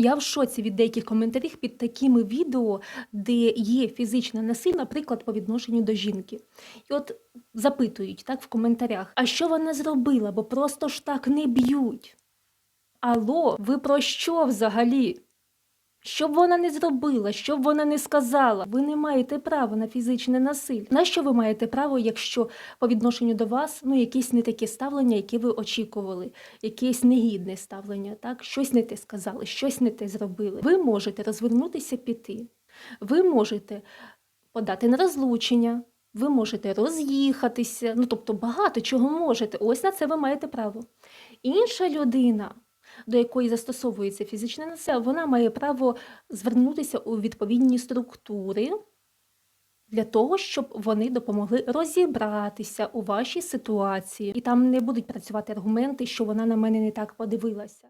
Я в шоці від деяких коментарів під такими відео, де є фізичне насилля, наприклад, по відношенню до жінки. І от запитують так в коментарях, а що вона зробила, бо просто ж так не б'ють. Алло, ви про що взагалі? Що б вона не зробила, що б вона не сказала, ви не маєте права на фізичне насилля. На що ви маєте право, якщо по відношенню до вас ну якесь не таке ставлення, яке ви очікували, якесь негідне ставлення, так щось не те сказали, щось не те зробили. Ви можете розвернутися піти. Ви можете подати на розлучення, ви можете роз'їхатися. Ну тобто багато чого можете. Ось на це ви маєте право. Інша людина до якої застосовується фізичне насилля, вона має право звернутися у відповідні структури для того, щоб вони допомогли розібратися у вашій ситуації. І там не будуть працювати аргументи, що вона на мене не так подивилася.